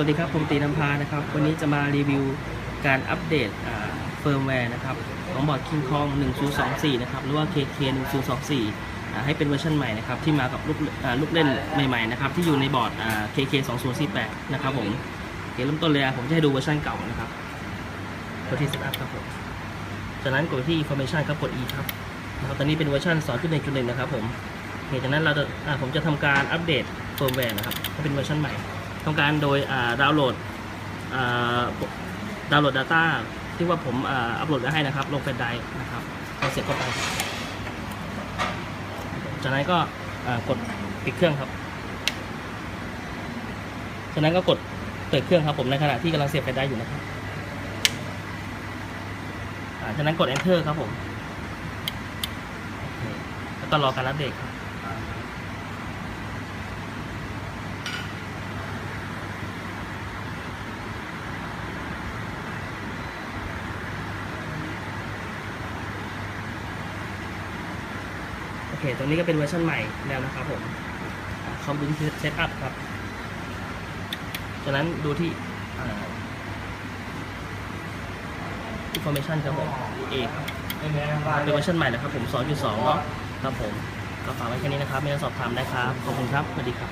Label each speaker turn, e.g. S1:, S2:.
S1: วัสดีครับ ผมตีน้ำพานะครับ วันนี้จะมารีวิวการอัปเดตเฟิร์มแวร์นะครับ ของบอร์ด King Kong 1024 นะครับ หรือว่า KK 1024อ่ให้เป็นเวอร์ชันใหม่นะครับ ที่มากับลูกลูกเล่นใหม่ๆนะครับ ที่อยู่ในบอร์ดอ่า KK 2048 นะครับผมโอเคเริ่มต้นเลยผมจะให้ดูเวอร์ชันเก่านะครับกดที่ Setup ครับผมจากนั้นกดที่ Information ครับกด E ครับนะครับ ตอนนี้เป็นเวอร์ชัน2.1.1 นะครับผมโอเคจากนั้นเราจะผมจะทำการอัปเดตเฟิร์มแวร์นะครับให้เป็นเวอร์ชันใหม่ ทำการโดยดาวน์โหลดดาวน์โหลด Data ที่ว่าผมอัปโหลดไว้ให้นะครับ ลงแฟลไดนะครับเอาเสร็จเข้าไป จากนั้นก็กดปิดเครื่องครับ จากนั้นก็กดเปิดเครื่องครับผมในขณะที่กำลังเสียบแฟลไดรฟ์อยู่นะครับจากนั้นกด enter ครับผม แล้วก็รอการอัปเดตครับ เคตรงนี้ก็เป็นเวอร์ชันใหม่แล้วนะครับผมคอมพิวเตอร์เซตอัพครับจากนั้นดูที่อ่า information ครับผม A ครับเป็นเวอร์ชันใหม่นะครับผม 2.2 เนาะครับผม ก็ฝากไว้แค่นี้นะครับ มีอะไรสอบถามได้ครับ ขอบคุณครับ สวัสดีครับ